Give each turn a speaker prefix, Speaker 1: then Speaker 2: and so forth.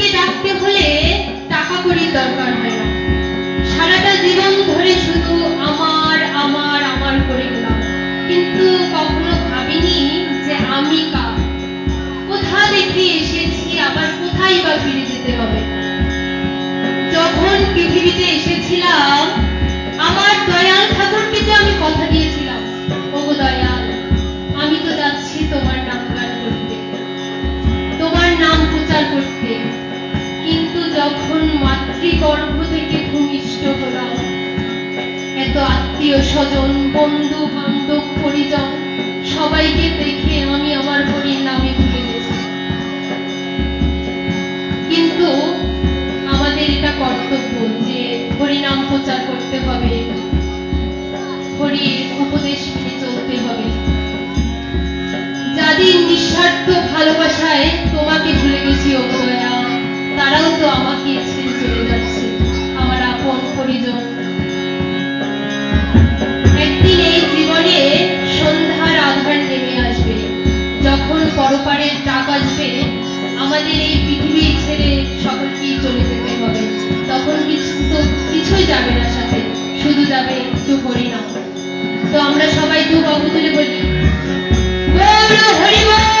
Speaker 1: के আত্মীয় স্বজন বন্ধু বান্ধব পরিজন, সবাইকে দেখে আমি আমার হরির নামে ভুলে গেছি। কিন্তু আমাদের এটা কর্তব্য যে হরিনাম প্রচার করতে হবে, হরির উপদেশ মেনে চলতে হবে। যাদের নিঃস্বার্থ ভালোবাসায় তোমাকে ভুলে গেছি অবদয়া তারাও তো আমাকে এই পৃথিবী ছেড়ে সকলকেই চলে যেতে হবে? তখন কিছু তো কিছুই যাবে না সাথে। শুধু যাবে একটু হরিনাম। তো আমরা সবাই তো বাবু তুলে বলি হরি